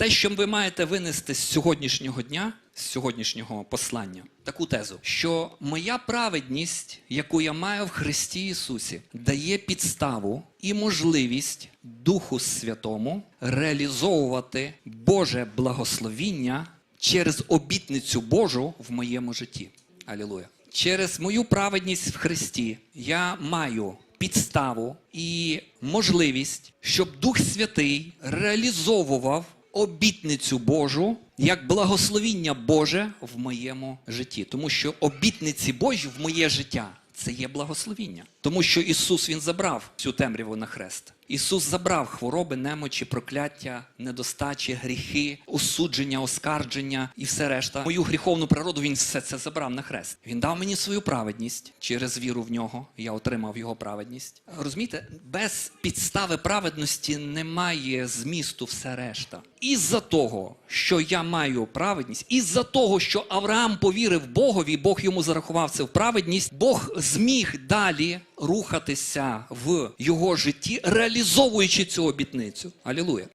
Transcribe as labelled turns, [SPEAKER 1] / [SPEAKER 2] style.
[SPEAKER 1] Те, що ви маєте винести з сьогоднішнього дня, з сьогоднішнього послання, таку тезу, що моя праведність, яку я маю в Христі Ісусі, дає підставу і можливість Духу Святому реалізовувати Боже благословіння через обітницю Божу в моєму житті. Алілуя. Через мою праведність в Христі я маю підставу і можливість, щоб Дух Святий реалізовував обітницю Божу як благословіння Боже в моєму житті. Тому що обітниці Божі в моє життя це є благословіння. Тому що Ісус Він забрав цю темряву на хрест. Ісус забрав хвороби, немочі, прокляття, недостачі, гріхи, осудження, оскардження і все решта. Мою гріховну природу він все це забрав на хрест. Він дав мені свою праведність через віру в нього. Я отримав його праведність. Розумієте, без підстави праведності немає змісту все решта. Із-за того, що я маю праведність, із-за того, що Авраам повірив Богові, Бог йому зарахував це в праведність, Бог зміг далі рухатися в його житті, реалізовуючи цю обітницю. Алілуя.